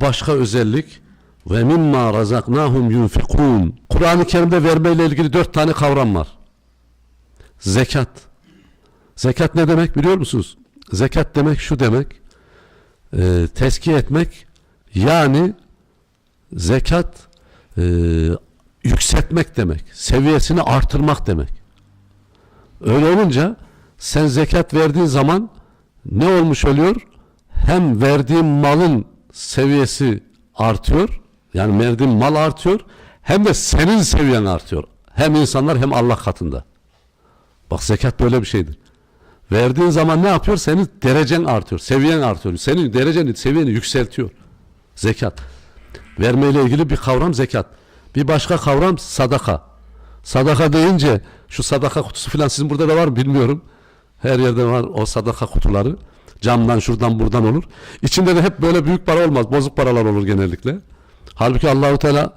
Başka özellik ve mimma razaknahum yunfikun. Kur'an-ı Kerim'de vermeyle ilgili dört tane kavram var. Zekat. Zekat ne demek biliyor musunuz? Zekat demek şu demek. E, tezkiye etmek yani zekat e, yükseltmek demek. Seviyesini artırmak demek. Öyle olunca sen zekat verdiğin zaman ne olmuş oluyor? Hem verdiğin malın seviyesi artıyor. Yani verdiğin mal artıyor. Hem de senin seviyen artıyor. Hem insanlar hem Allah katında. Bak zekat böyle bir şeydir. Verdiğin zaman ne yapıyor? Senin derecen artıyor. Seviyen artıyor. Senin dereceni, seviyeni yükseltiyor. Zekat. Vermeyle ilgili bir kavram zekat. Bir başka kavram sadaka. Sadaka deyince şu sadaka kutusu falan sizin burada da var mı bilmiyorum. Her yerde var o sadaka kutuları. Camdan şuradan buradan olur. İçinde de hep böyle büyük para olmaz. Bozuk paralar olur genellikle. Halbuki Allahu Teala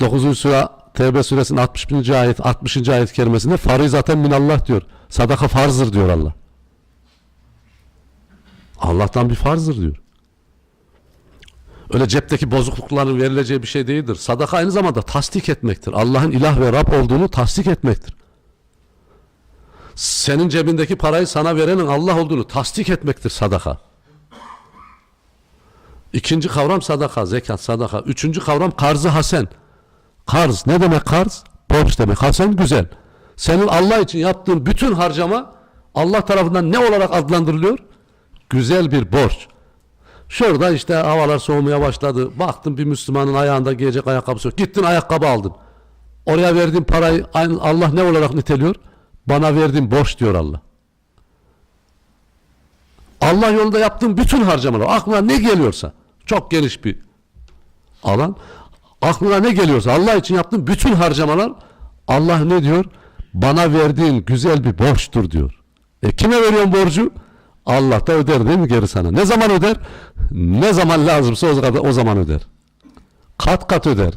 9. sure Tevbe suresinin 61. ayet 60. ayet kerimesinde farizaten minallah diyor. Sadaka farzdır diyor Allah. Allah'tan bir farzdır diyor. Öyle cepteki bozuklukların verileceği bir şey değildir. Sadaka aynı zamanda tasdik etmektir. Allah'ın ilah ve Rab olduğunu tasdik etmektir. Senin cebindeki parayı sana verenin Allah olduğunu tasdik etmektir sadaka. İkinci kavram sadaka, zekat, sadaka. Üçüncü kavram karzı hasen. Karz ne demek karz? Borç demek. Hasen güzel. Senin Allah için yaptığın bütün harcama Allah tarafından ne olarak adlandırılıyor? Güzel bir borç. Şurada işte havalar soğumaya başladı. Baktın bir Müslümanın ayağında giyecek ayakkabısı yok. Gittin ayakkabı aldın. Oraya verdiğin parayı Allah ne olarak niteliyor? Bana verdiğin borç diyor Allah. Allah yolunda yaptığın bütün harcamalar, aklına ne geliyorsa, çok geniş bir alan, aklına ne geliyorsa Allah için yaptığın bütün harcamalar Allah ne diyor? Bana verdiğin güzel bir borçtur diyor. E kime veriyorsun borcu? Allah da öder değil mi geri sana? Ne zaman öder? Ne zaman lazımsa o zaman, öder. Kat kat öder.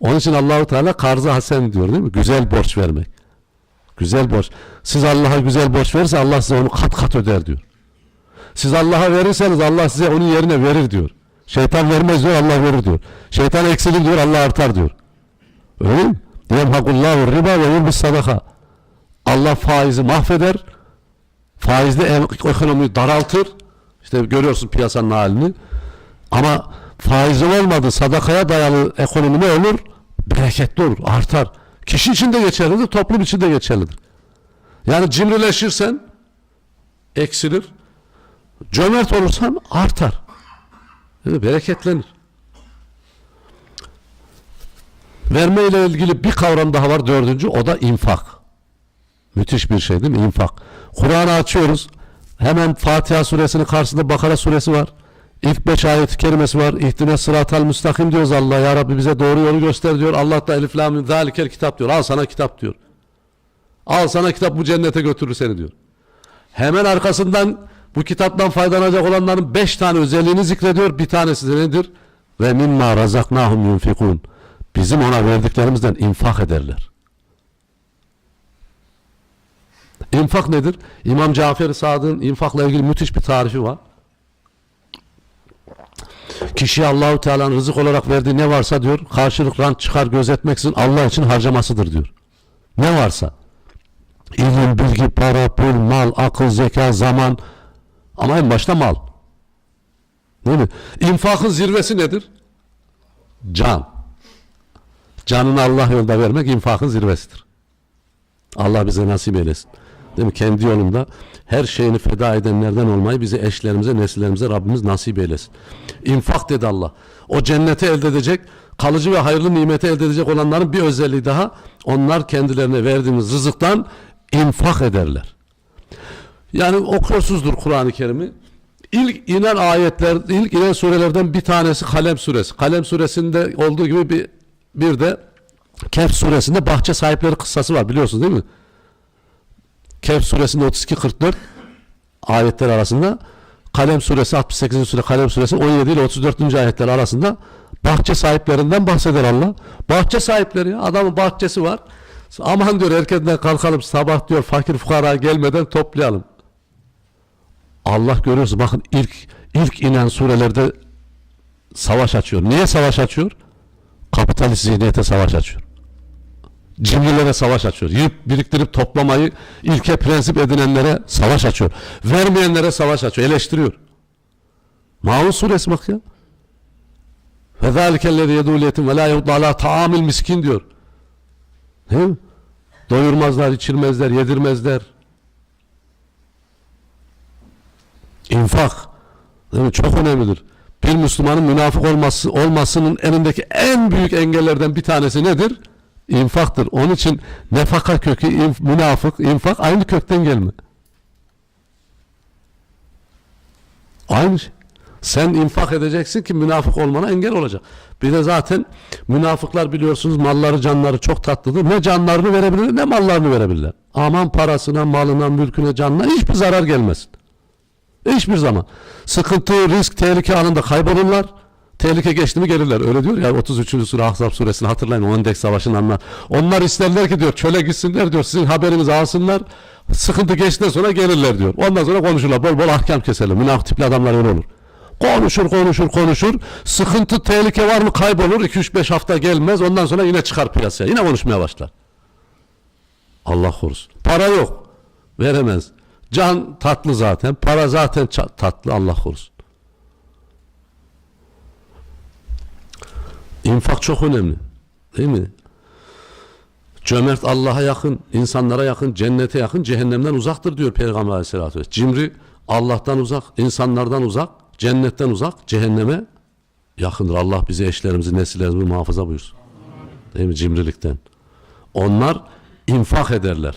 Onun için Allahu Teala karzı hasen diyor değil mi? Güzel borç vermek. Güzel borç. Siz Allah'a güzel borç verirse Allah size onu kat kat öder diyor. Siz Allah'a verirseniz Allah size onun yerine verir diyor. Şeytan vermez diyor Allah verir diyor. Şeytan eksilir diyor Allah artar diyor. Öyle mi? Yemhakullahu riba ve yurbis sadaka. Allah faizi mahveder. Faizle ekonomiyi daraltır. İşte görüyorsun piyasanın halini. Ama faizin olmadı sadakaya dayalı ekonomi ne olur? Bereketli olur, artar. Kişi için de geçerlidir, toplum için de geçerlidir. Yani cimrileşirsen eksilir. Cömert olursan artar. Yani bereketlenir. Verme ile ilgili bir kavram daha var dördüncü o da infak. Müthiş bir şey değil mi? İnfak. Kur'an'ı açıyoruz. Hemen Fatiha suresinin karşısında Bakara suresi var. İlk beş ayet-i kerimesi var. İhtine sıratal müstakim diyoruz Allah. Ya Rabbi bize doğru yolu göster diyor. Allah da elif lam mim zalikel kitap diyor. Al sana kitap diyor. Al sana kitap bu cennete götürür seni diyor. Hemen arkasından bu kitaptan faydalanacak olanların beş tane özelliğini zikrediyor. Bir tanesi de nedir? Ve mimma razaknahum yunfikun. Bizim ona verdiklerimizden infak ederler. İnfak nedir? İmam Cafer-i Sadık'ın infakla ilgili müthiş bir tarifi var. Kişiye Allahu Teala'nın rızık olarak verdiği ne varsa diyor, karşılık rant çıkar gözetmeksizin Allah için harcamasıdır diyor. Ne varsa. İlim, bilgi, para, pul, mal, akıl, zeka, zaman ama en başta mal. Değil mi? İnfakın zirvesi nedir? Can. Canını Allah yolunda vermek infakın zirvesidir. Allah bize nasip eylesin. Değil mi? Kendi yolunda her şeyini feda edenlerden olmayı bize eşlerimize, nesillerimize Rabbimiz nasip eylesin. İnfak dedi Allah. O cenneti elde edecek, kalıcı ve hayırlı nimeti elde edecek olanların bir özelliği daha. Onlar kendilerine verdiğimiz rızıktan infak ederler. Yani okuyorsunuzdur Kur'an-ı Kerim'i. İlk inen ayetler, ilk inen surelerden bir tanesi Kalem suresi. Kalem suresinde olduğu gibi bir, bir de Kehf suresinde bahçe sahipleri kıssası var biliyorsunuz değil mi? Kehf suresinde 32-44 ayetler arasında Kalem suresi 68. sure Kalem suresi 17 ile 34. ayetler arasında bahçe sahiplerinden bahseder Allah. Bahçe sahipleri adamın bahçesi var. Aman diyor erkenden kalkalım sabah diyor fakir fukara gelmeden toplayalım. Allah görüyorsun bakın ilk ilk inen surelerde savaş açıyor. Niye savaş açıyor? Kapitalist zihniyete savaş açıyor. Cimrilere savaş açıyor. Yiyip biriktirip toplamayı ilke prensip edinenlere savaş açıyor. Vermeyenlere savaş açıyor. Eleştiriyor. Maun suresi bak ya. Ve zâlikellezî yedûl yetim ve lâ yehuddu ta'amil miskin diyor. Değil mi? Doyurmazlar, içirmezler, yedirmezler. İnfak. Değil mi? Çok önemlidir. Bir Müslümanın münafık olması olmasının elindeki en büyük engellerden bir tanesi nedir? İnfaktır. Onun için nefaka kökü, inf, münafık, infak aynı kökten gelme. Aynı şey. Sen infak edeceksin ki münafık olmana engel olacak. Bir de zaten münafıklar biliyorsunuz malları canları çok tatlıdır. Ne canlarını verebilirler ne mallarını verebilirler. Aman parasına, malına, mülküne, canına hiçbir zarar gelmesin. Hiçbir zaman. Sıkıntı, risk, tehlike anında kaybolurlar. Tehlike geçti mi gelirler. Öyle diyor ya 33. sure Ahzab suresini hatırlayın. O Endek Savaşı'nın anlar. Onlar isterler ki diyor çöle gitsinler diyor. Sizin haberinizi alsınlar. Sıkıntı geçtikten sonra gelirler diyor. Ondan sonra konuşurlar. Bol bol ahkam keserler. Münafık tipli adamlar öyle olur. Konuşur konuşur konuşur. Sıkıntı tehlike var mı kaybolur. 2-3-5 hafta gelmez. Ondan sonra yine çıkar piyasaya. Yine konuşmaya başlar. Allah korusun. Para yok. Veremez. Can tatlı zaten. Para zaten tatlı. Allah korusun. İnfak çok önemli. Değil mi? Cömert Allah'a yakın, insanlara yakın, cennete yakın, cehennemden uzaktır diyor Peygamber Aleyhisselatü Vesselam. Cimri Allah'tan uzak, insanlardan uzak, cennetten uzak, cehenneme yakındır. Allah bize eşlerimizi, nesillerimizi muhafaza buyursun. Değil mi? Cimrilikten. Onlar infak ederler.